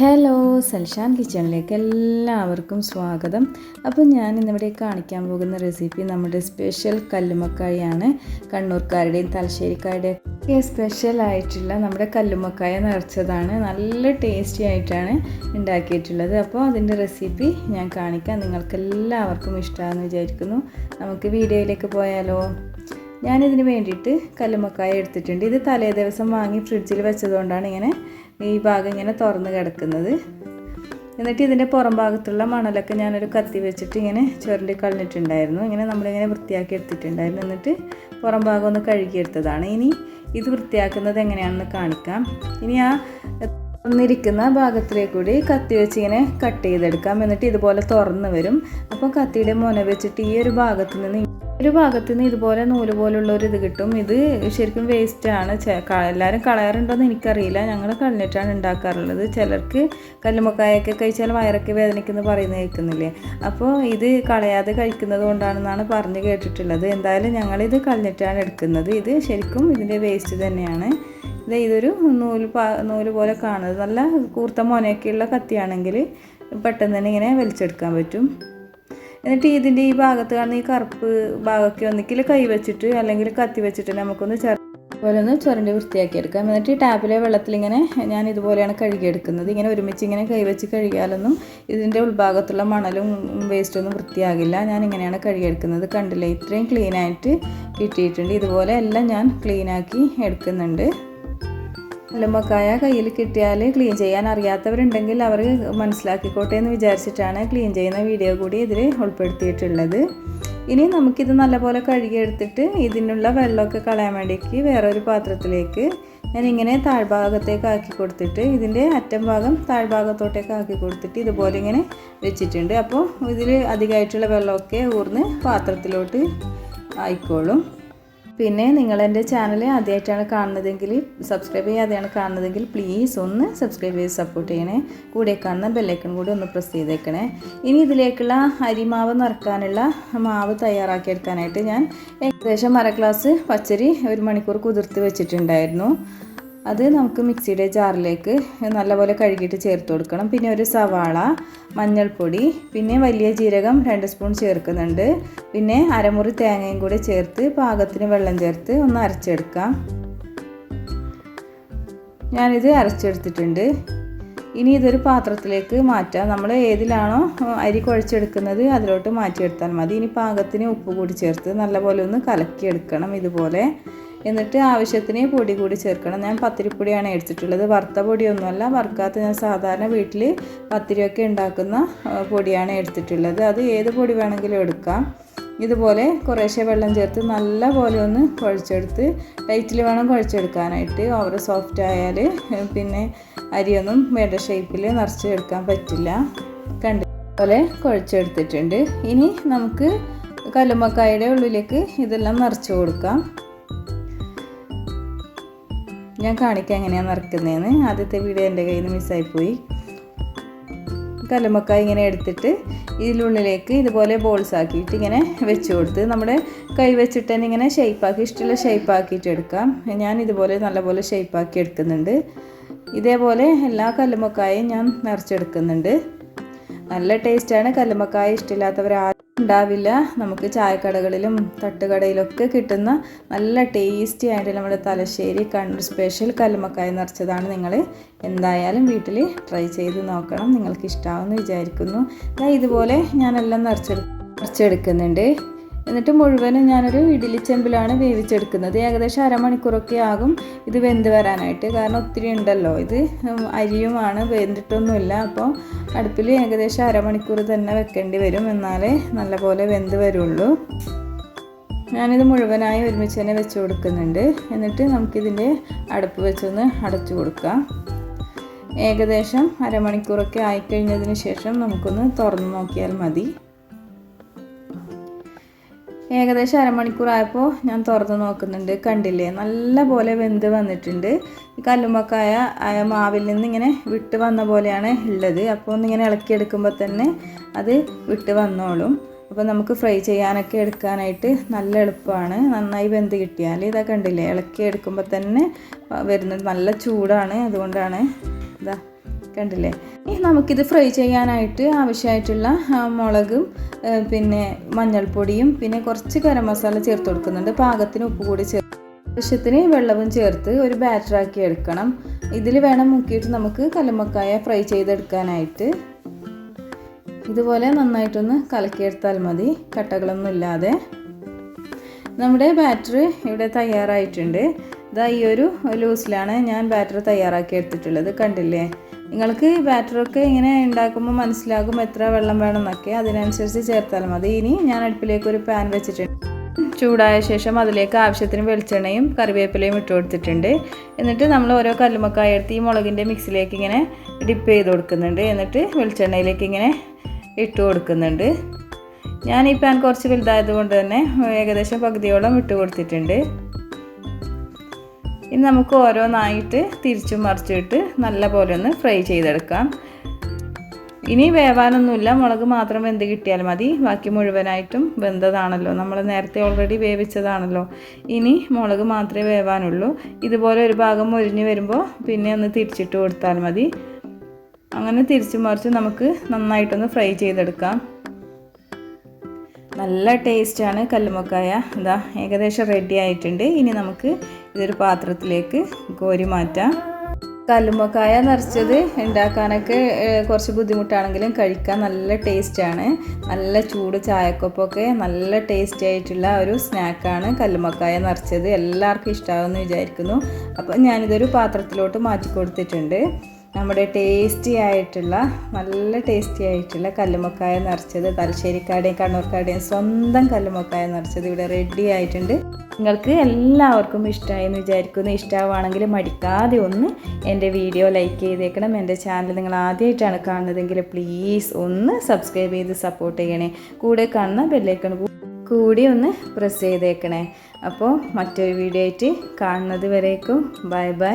Hello സൽഷാൻ കിച്ചണിലേക്ക് എല്ലാവർക്കും സ്വാഗതം. അപ്പോൾ ഞാൻ ഇന്നിവിടെ കാണിക്കാൻ പോകുന്ന റെസിപ്പി നമ്മുടെ സ്പെഷ്യൽ കല്ലുമക്കായാണ്. കണ്ണൂർക്കാരുടെയും തലശ്ശേരിക്കാരുടെയും സ്പെഷ്യൽ ആയിട്ടുള്ള നമ്മുടെ കല്ലുമക്കായ നിറച്ചതാണ്. നല്ല ടേസ്റ്റി ആയിട്ടാണ് ഉണ്ടാക്കിയിട്ടുള്ളത്. അപ്പോൾ അതിന്റെ റെസിപ്പി ഞാൻ കാണിക്കാം. നിങ്ങൾക്ക് എല്ലാവർക്കും ഇഷ്ടമാണെന്ന് വിചാരിക്കുന്നു. നമുക്ക് വീഡിയോയിലേക്ക് പോയാലോ? ഞാനിതിന് വേണ്ടിയിട്ട് കല്ലുമക്കായ എടുത്തിട്ടുണ്ട്. ഇത് തലേ ദിവസം വാങ്ങി ഫ്രിഡ്ജിൽ വെച്ചതുകൊണ്ടാണ് ഇങ്ങനെ ഈ ഭാഗം ഇങ്ങനെ തുറന്ന് കിടക്കുന്നത്. എന്നിട്ട് ഇതിന്റെ പുറം ഭാഗത്തുള്ള മണലൊക്കെ ഞാനൊരു കത്തി വെച്ചിട്ട് ഇങ്ങനെ ചുരണ്ടി കളഞ്ഞിട്ടുണ്ടായിരുന്നു. ഇങ്ങനെ നമ്മളിങ്ങനെ വൃത്തിയാക്കി എടുത്തിട്ടുണ്ടായിരുന്നു. എന്നിട്ട് പുറം ഭാഗം ഒന്ന് കഴുകിയെടുത്തതാണ് ഇനി ഇത് വൃത്തിയാക്കുന്നത് എങ്ങനെയാണെന്ന് കാണിക്കാം. ഇനി ആ തുറന്നിരിക്കുന്ന ഭാഗത്തിലേക്ക് കൂടി കത്തി വെച്ച് ഇങ്ങനെ കട്ട് ചെയ്തെടുക്കാം. എന്നിട്ട് ഇതുപോലെ തുറന്ന് വരും. അപ്പോൾ കത്തിയുടെ മുന വെച്ചിട്ട് ഈ ഒരു ഭാഗത്ത് നിന്ന് ഒരു ഭാഗത്തു നിന്ന് ഇതുപോലെ നൂൽ പോലുള്ള ഒരു ഇത് കിട്ടും. ഇത് ശരിക്കും വേസ്റ്റാണ് എല്ലാവരും കളയാറുണ്ടോയെന്ന് എനിക്കറിയില്ല. ഞങ്ങൾ കളഞ്ഞിട്ടാണ് ഉണ്ടാക്കാറുള്ളത്. ചിലർക്ക് കല്ലുമക്കായൊക്കെ കഴിച്ചാൽ വയറൊക്കെ വേദനിക്കുന്നു പറയുന്നത് കേൾക്കുന്നില്ലേ? അപ്പോൾ ഇത് കളയാതെ കഴിക്കുന്നത് കൊണ്ടാണെന്നാണ് പറഞ്ഞ് കേട്ടിട്ടുള്ളത്. എന്തായാലും ഞങ്ങളിത് കളഞ്ഞിട്ടാണ് എടുക്കുന്നത്. ഇത് ശരിക്കും ഇതിന്റെ വേസ്റ്റ് തന്നെയാണ്. ഇത് ഇതൊരു നൂൽ നൂൽ പോലെ കാണുന്നത്. നല്ല കൂർത്ത മോനയൊക്കെയുള്ള കത്തിയാണെങ്കിൽ പെട്ടെന്ന് തന്നെ ഇങ്ങനെ വലിച്ചെടുക്കാൻ പറ്റും. എന്നിട്ട് ഇതിന്റെ ഈ ഭാഗത്ത് കാണുന്ന ഈ കറുപ്പ് ഭാഗമൊക്കെ ഒന്നിക്കിൽ കൈ വെച്ചിട്ട് അല്ലെങ്കിൽ കത്തി വെച്ചിട്ട് നമുക്കൊന്ന് ചെറു പോലെ ഒന്ന് ചുരണ്ടി വൃത്തിയാക്കി എടുക്കാം എന്നിട്ട് ഈ ടാപ്പിലെ വെള്ളത്തിൽ ഇങ്ങനെ ഞാൻ ഇതുപോലെയാണ് കഴുകിയെടുക്കുന്നത്. ഇങ്ങനെ ഒരുമിച്ച് ഇങ്ങനെ കൈവച്ച് കഴുകിയാലൊന്നും ഇതിന്റെ ഉൾഭാഗത്തുള്ള മണലും വേസ്റ്റൊന്നും വൃത്തിയാകില്ല. ഞാൻ ഇങ്ങനെയാണ് കഴുകിയെടുക്കുന്നത്. കണ്ടില്ലേ? ഇത്രയും ക്ലീനായിട്ട് കിട്ടിയിട്ടുണ്ട്. ഇതുപോലെ എല്ലാം ഞാൻ ക്ലീനാക്കി എടുക്കുന്നുണ്ട്. കല്ലുമ്മക്കായ കയ്യിൽ കിട്ടിയാൽ ക്ലീൻ ചെയ്യാൻ അറിയാത്തവരുണ്ടെങ്കിൽ അവർ മനസ്സിലാക്കിക്കോട്ടെ എന്ന് വിചാരിച്ചിട്ടാണ് ക്ലീൻ ചെയ്യുന്ന വീഡിയോ കൂടി ഇതിൽ ഉൾപ്പെടുത്തിയിട്ടുള്ളത്. ഇനി നമുക്കിത് നല്ലപോലെ കഴുകിയെടുത്തിട്ട് ഇതിനുള്ള വെള്ളമൊക്കെ കളയാൻ വേണ്ടിക്ക് വേറൊരു പാത്രത്തിലേക്ക് ഞാൻ ഇങ്ങനെ താഴ്ഭാഗത്തേക്ക് ആക്കി കൊടുത്തിട്ട് ഇതിന്റെ അറ്റം ഭാഗം താഴ്ഭാഗത്തോട്ടേക്ക് ആക്കി കൊടുത്തിട്ട് ഇതുപോലെ ഇങ്ങനെ വെച്ചിട്ടുണ്ട്. അപ്പോൾ ഇതിൽ അധികമായിട്ടുള്ള വെള്ളമൊക്കെ ഊർന്ന് പാത്രത്തിലോട്ട് ആയിക്കോളും. പിന്നെ നിങ്ങൾ എന്റെ ചാനൽ ആദ്യമായിട്ടാണ് കാണുന്നതെങ്കിൽ സബ്സ്ക്രൈബ് ചെയ്യാതെയാണ് കാണുന്നതെങ്കിൽ പ്ലീസ് ഒന്ന് സബ്സ്ക്രൈബ് ചെയ്ത് സപ്പോർട്ട് ചെയ്യണേ. കൂടെ കാണുന്ന ബെല്ലൈക്കൺ കൂടി ഒന്ന് പ്രസ് ചെയ്തേക്കണേ. ഇനി ഇതിലേക്കുള്ള അരിമാവ് നിറക്കാനുള്ള മാവ് തയ്യാറാക്കിയെടുക്കാനായിട്ട് ഞാൻ ഏകദേശം അര ഗ്ലാസ് പച്ചരി ഒരു മണിക്കൂർ കുതിർത്ത് വെച്ചിട്ടുണ്ടായിരുന്നു. അത് നമുക്ക് മിക്സിയുടെ ജാറിലേക്ക് നല്ലപോലെ കഴുകിയിട്ട് ചേർത്ത് കൊടുക്കണം. പിന്നെ ഒരു സവാള മഞ്ഞൾപ്പൊടി പിന്നെ വലിയ ജീരകം രണ്ട് സ്പൂൺ ചേർക്കുന്നുണ്ട്. പിന്നെ അരമുറി തേങ്ങയും കൂടി ചേർത്ത് പാകത്തിന് വെള്ളം ചേർത്ത് ഒന്ന് അരച്ചെടുക്കാം. ഞാനിത് അരച്ചെടുത്തിട്ടുണ്ട്. ഇനി ഇതൊരു പാത്രത്തിലേക്ക് മാറ്റാം. നമ്മൾ ഏതിലാണോ അരി കുഴച്ചെടുക്കുന്നത് അതിലോട്ട് മാറ്റിയെടുത്താൽ മതി. ഇനി പാകത്തിന് ഉപ്പ് കൂടി ചേർത്ത് നല്ലപോലെ ഒന്ന് കലക്കിയെടുക്കണം ഇതുപോലെ. എന്നിട്ട് ആവശ്യത്തിന് പൊടി കൂടി ചേർക്കണം. ഞാൻ പത്തിരിപ്പൊടിയാണ് എടുത്തിട്ടുള്ളത്. വറുത്ത പൊടിയൊന്നുമല്ല. വറുക്കാത്ത ഞാൻ സാധാരണ വീട്ടിൽ പത്തിരിയൊക്കെ ഉണ്ടാക്കുന്ന പൊടിയാണ് എടുത്തിട്ടുള്ളത്. അത് ഏത് പൊടി വേണമെങ്കിലും എടുക്കാം. ഇതുപോലെ കുറേശ്ശെ വെള്ളം ചേർത്ത് നല്ല പോലെ ഒന്ന് കുഴച്ചെടുത്ത് ലൈറ്റിൽ വേണം കുഴച്ചെടുക്കാനായിട്ട്. ഓവർ സോഫ്റ്റ് ആയാൽ പിന്നെ അരിയൊന്നും വേണ്ട ഷേപ്പിൽ നിറച്ചെടുക്കാൻ പറ്റില്ല. കണ്ട് പോലെ കുഴച്ചെടുത്തിട്ടുണ്ട്. ഇനി നമുക്ക് കല്ലുമ്മക്കായുടെ ഉള്ളിലേക്ക് ഇതെല്ലാം നിറച്ച് കൊടുക്കാം. ഞാൻ കാണിക്കാം എങ്ങനെയാണ് നിറക്കുന്നതെന്ന് ആദ്യത്തെ വീഡിയോ എന്റെ കയ്യിൽ നിന്ന് മിസ്സായിപ്പോയി കല്ലുമക്ക ഇങ്ങനെ എടുത്തിട്ട് ഇതിനുള്ളിലേക്ക് ഇതുപോലെ ബോൾസ് ആക്കിയിട്ട് ഇങ്ങനെ വെച്ച് കൊടുത്ത് നമ്മുടെ കൈ വെച്ചിട്ട് തന്നെ ഇങ്ങനെ ഷേപ്പാക്കി ഇഷ്ടമുള്ള ഷേപ്പാക്കിയിട്ട് എടുക്കാം. ഞാൻ ഇതുപോലെ നല്ലപോലെ ഷേപ്പാക്കി എടുക്കുന്നുണ്ട്. ഇതേപോലെ എല്ലാ കല്ലുമ്മക്കായും ഞാൻ നിറച്ചെടുക്കുന്നുണ്ട്. നല്ല ടേസ്റ്റാണ് കല്ലുമ്മക്കായ ഇഷ്ടമില്ലാത്തവർ ഉണ്ടാവില്ല. നമുക്ക് ചായക്കടകളിലും തട്ടുകടയിലൊക്കെ കിട്ടുന്ന നല്ല ടേസ്റ്റി ആയിട്ട് നമ്മുടെ തലശ്ശേരി കണ്ണൂർ സ്പെഷ്യൽ കല്ലുമക്കായ നിറച്ചതാണ് നിങ്ങൾ എന്തായാലും വീട്ടിൽ ട്രൈ ചെയ്ത് നോക്കണം. നിങ്ങൾക്ക് ഇഷ്ടമാവുമെന്ന് വിചാരിക്കുന്നു ഇതുപോലെ ഞാനെല്ലാം നിറച്ചെടു നിറച്ചെടുക്കുന്നുണ്ട്. എന്നിട്ട് മുഴുവനും ഞാനൊരു ഇഡ്ഡലിച്ചെമ്പിലാണ് വേവിച്ചെടുക്കുന്നത്. ഏകദേശം അരമണിക്കൂറൊക്കെ ആകും ഇത് വെന്ത് വരാനായിട്ട്. കാരണം ഒത്തിരി ഉണ്ടല്ലോ. ഇത് അരിയുമാണ്. വെന്തിട്ടൊന്നുമില്ല. അപ്പോൾ അടുപ്പിൽ ഏകദേശം അരമണിക്കൂർ തന്നെ വെക്കേണ്ടി വരും. എന്നാലേ നല്ലപോലെ വെന്ത് വരുള്ളൂ. ഞാനിത് മുഴുവനായി ഒരുമിച്ച് തന്നെ വെച്ച് കൊടുക്കുന്നുണ്ട്. എന്നിട്ട് നമുക്കിതിന്റെ അടുപ്പ് വെച്ചൊന്ന് അടച്ചു കൊടുക്കാം. ഏകദേശം അരമണിക്കൂറൊക്കെ ആയിക്കഴിഞ്ഞതിന് ശേഷം നമുക്കൊന്ന് തുറന്ന് നോക്കിയാൽ മതി. ഏകദേശം അരമണിക്കൂറായപ്പോൾ ഞാൻ തുറന്ന് നോക്കുന്നുണ്ട്. കണ്ടില്ലേ? നല്ല പോലെ വെന്ത് വന്നിട്ടുണ്ട്. ഈ കല്ലുമ്മക്കായ മാവിൽ നിന്ന് ഇങ്ങനെ വിട്ട് വന്ന പോലെയാണ് ഉള്ളത്. അപ്പോൾ ഒന്നിങ്ങനെ ഇളക്കിയെടുക്കുമ്പോൾ തന്നെ അത് വിട്ട് വന്നോളും. അപ്പോൾ നമുക്ക് ഫ്രൈ ചെയ്യാനൊക്കെ എടുക്കാനായിട്ട് നല്ല എളുപ്പമാണ്. നന്നായി വെന്ത് കിട്ടിയാൽ ഇതാ കണ്ടില്ലേ? ഇളക്കി എടുക്കുമ്പോൾ തന്നെ വരുന്നത് നല്ല ചൂടാണ്. അതുകൊണ്ടാണ് ഇതാ കണ്ടില്ലേ? ഇനി നമുക്കിത് ഫ്രൈ ചെയ്യാനായിട്ട് ആവശ്യമായിട്ടുള്ള മുളകും പിന്നെ മഞ്ഞൾപ്പൊടിയും പിന്നെ കുറച്ച് ഗരം മസാല ചേർത്ത് കൊടുക്കുന്നുണ്ട്. പാകത്തിന് ഉപ്പ് കൂടി ചേർത്ത് ആവശ്യത്തിന് വെള്ളവും ചേർത്ത് ഒരു ബാറ്ററാക്കി എടുക്കണം. ഇതിൽ വേണം മുക്കിയിട്ട് നമുക്ക് കല്ലുമ്മക്കായ ഫ്രൈ ചെയ്തെടുക്കാനായിട്ട്. ഇതുപോലെ നന്നായിട്ടൊന്ന് കലക്കിയെടുത്താൽ മതി കട്ടകളൊന്നും ഇല്ലാതെ. നമ്മുടെ ബാറ്റർ ഇവിടെ തയ്യാറായിട്ടുണ്ട്. ഇതാ ഈ ഒരു ലൂസിലാണ് ഞാൻ ബാറ്റർ തയ്യാറാക്കി എടുത്തിട്ടുള്ളത് കണ്ടില്ലേ? നിങ്ങൾക്ക് ബാറ്ററൊക്കെ ഇങ്ങനെ ഉണ്ടാക്കുമ്പോൾ മനസ്സിലാകും എത്ര വെള്ളം വേണമെന്നൊക്കെ. അതിനനുസരിച്ച് ചേർത്താൽ മതി. ഇനി ഞാൻ അടുപ്പിലേക്ക് ഒരു പാൻ വെച്ചിട്ടുണ്ട്. ചൂടായ ശേഷം അതിലേക്ക് ആവശ്യത്തിന് വെളിച്ചെണ്ണയും കറിവേപ്പിലയും ഇട്ട് കൊടുത്തിട്ടുണ്ട്. എന്നിട്ട് നമ്മൾ ഓരോ കല്ലുമക്കായ എടുത്ത് ഈ മുളകിന്റെ മിക്സിലേക്ക് ഇങ്ങനെ ഡിപ്പ് ചെയ്ത് കൊടുക്കുന്നുണ്ട്. എന്നിട്ട് വെളിച്ചെണ്ണയിലേക്ക് ഇങ്ങനെ ഇട്ട് കൊടുക്കുന്നുണ്ട്. ഞാൻ ഈ പാൻ കുറച്ച് വലുതായത് കൊണ്ട് തന്നെ ഏകദേശം പകുതിയോളം ഇട്ട് കൊടുത്തിട്ടുണ്ട്. ഇനി നമുക്ക് ഓരോന്നായിട്ട് തിരിച്ചു മറിച്ചിട്ട് നല്ല പോലെ ഒന്ന് ഫ്രൈ ചെയ്തെടുക്കാം. ഇനി വേവാനൊന്നുമില്ല. മുളക് മാത്രം വെന്ത് കിട്ടിയാൽ മതി. ബാക്കി മുഴുവനായിട്ടും വെന്തതാണല്ലോ. നമ്മൾ നേരത്തെ ഓൾറെഡി വേവിച്ചതാണല്ലോ. ഇനി മുളക് മാത്രമേ വേവാനുള്ളൂ. ഇതുപോലെ ഒരു ഭാഗം മുരിഞ്ഞ് വരുമ്പോൾ പിന്നെ ഒന്ന് തിരിച്ചിട്ട് കൊടുത്താൽ മതി. അങ്ങനെ തിരിച്ചു മറിച്ച് നമുക്ക് നന്നായിട്ടൊന്ന് ഫ്രൈ ചെയ്തെടുക്കാം. നല്ല ടേസ്റ്റാണ് കല്ലുമക്കായ. ഇതാ ഏകദേശം റെഡി ആയിട്ടുണ്ട്. ഇനി നമുക്ക് ഇതൊരു പാത്രത്തിലേക്ക് കോരി മാറ്റാം. കല്ലുമ്മക്കായ നിറച്ചത് ഉണ്ടാക്കാനൊക്കെ കുറച്ച് ബുദ്ധിമുട്ടാണെങ്കിലും കഴിക്കാൻ നല്ല ടേസ്റ്റാണ്. നല്ല ചൂട് ചായക്കൊപ്പമൊക്കെ നല്ല ടേസ്റ്റി ആയിട്ടുള്ള ഒരു സ്നാക്കാണ് കല്ലുമ്മക്കായ നിറച്ചത്. എല്ലാവർക്കും ഇഷ്ടമാകുമെന്ന് വിചാരിക്കുന്നു. അപ്പോൾ ഞാനിതൊരു പാത്രത്തിലോട്ട് മാറ്റി കൊടുത്തിട്ടുണ്ട്. നമ്മുടെ ടേസ്റ്റി ആയിട്ടുള്ള നല്ല ടേസ്റ്റി ആയിട്ടുള്ള കല്ലുമക്കായ നിറച്ചത് തലശ്ശേരിക്കാടേയും കണ്ണൂർക്കാടേയും സ്വന്തം കല്ലുമക്കായ നിറച്ചത് ഇവിടെ റെഡി ആയിട്ടുണ്ട്. നിങ്ങൾക്ക് എല്ലാവർക്കും ഇഷ്ടമായി എന്ന് വിചാരിക്കുന്നു. ഇഷ്ടമാവുകയാണെങ്കിൽ മടിക്കാതെ ഒന്ന് എന്റെ വീഡിയോ ലൈക്ക് ചെയ്തേക്കണം. എന്റെ ചാനൽ നിങ്ങൾ ആദ്യമായിട്ടാണ് കാണുന്നതെങ്കിൽ പ്ലീസ് ഒന്ന് സബ്സ്ക്രൈബ് ചെയ്ത് സപ്പോർട്ട് ചെയ്യണേ. കൂടെ കാണുന്ന ബെല്ലൈക്കൺ കൂടി ഒന്ന് പ്രസ് ചെയ്തേക്കണേ. അപ്പോൾ മറ്റൊരു വീഡിയോ ആയിട്ട് കാണുന്നത് വരേക്കും. Bye bye